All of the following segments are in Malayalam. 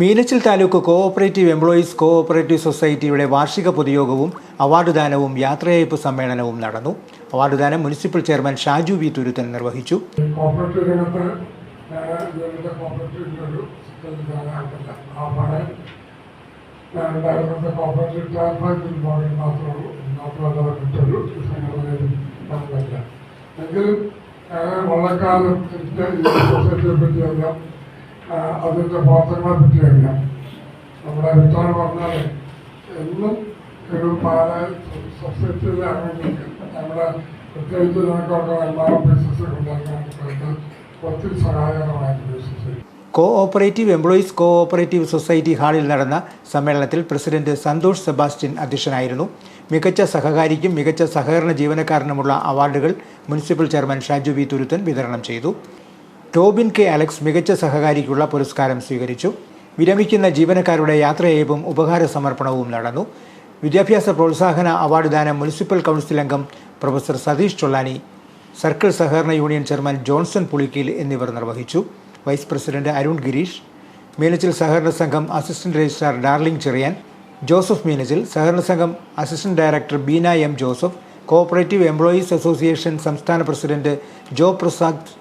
Meenachil taluk cooperative employees cooperative സൊസൈറ്റിയുടെ വാർഷിക പൊതുയോഗവും അവാർഡുദാനവും യാത്രയയപ്പ് സമ്മേളനവും നടന്നു. അവാർഡുദാനം municipal chairman Shaju V Thuruthan നിർവഹിച്ചു. എങ്കിലും വളരെക്കാലം സൊസൈറ്റിയെ പറ്റി അതിന്റെ പ്രവർത്തനങ്ങളെ പറ്റി അറിയാം നമ്മുടെ അഭിപ്രായം പറഞ്ഞാൽ എന്നും ഒരു പാലായി സൊസൈറ്റിയിലെ നമ്മുടെ പ്രത്യേകിച്ച് നമുക്കൊക്കെ എല്ലാ ബിസിനസ് ഉണ്ടാക്കാൻ ഒത്തിരി സഹായകരമായിട്ട് society cooperative employees cooperative society ഹാളിൽ നടന്ന സമ്മേളനത്തിൽ പ്രസിഡന്റ് സന്തോഷ് സെബാസ്റ്റ്യൻ അധ്യക്ഷനായിരുന്നു. മികച്ച സഹകാരിക്കും മികച്ച സഹകരണ ജീവനക്കാരനുമുള്ള അവാർഡുകൾ municipal chairman Shaju V Thuruthan വിതരണം ചെയ്തു. ടോബിൻ കെ അലക്സ് മികച്ച സഹകാരിക്കുള്ള പുരസ്കാരം സ്വീകരിച്ചു. വിരമിക്കുന്ന ജീവനക്കാരുടെ യാത്രയയപ്പും ഉപഹാര സമർപ്പണവും നടന്നു. വിദ്യാഭ്യാസ പ്രോത്സാഹന അവാർഡ് ദാനം മുനിസിപ്പൽ കൗൺസിൽ അംഗം പ്രൊഫസർ സതീഷ് ചൊള്ളാനി സർക്കിൾ സഹകരണ യൂണിയൻ ചെയർമാൻ ജോൺസൺ പുളിക്കീൽ എന്നിവർ നിർവഹിച്ചു. വൈസ് പ്രസിഡന്റ് അരുൺ ഗിരീഷ് മീനച്ചിൽ സഹകരണ സംഘം assistant registrar Darling Cherian Joseph Meenachil സഹകരണ സംഘം assistant director Beena M Joseph cooperative employees association സംസ്ഥാന president Jo Prasad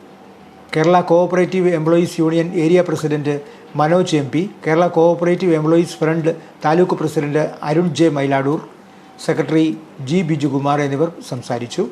Kerala cooperative employees union area president Manoj M P Kerala cooperative employees front taluk president Arun J Mylatoor secretary G Bijukumar എന്നിവർ സംസാരിച്ചു.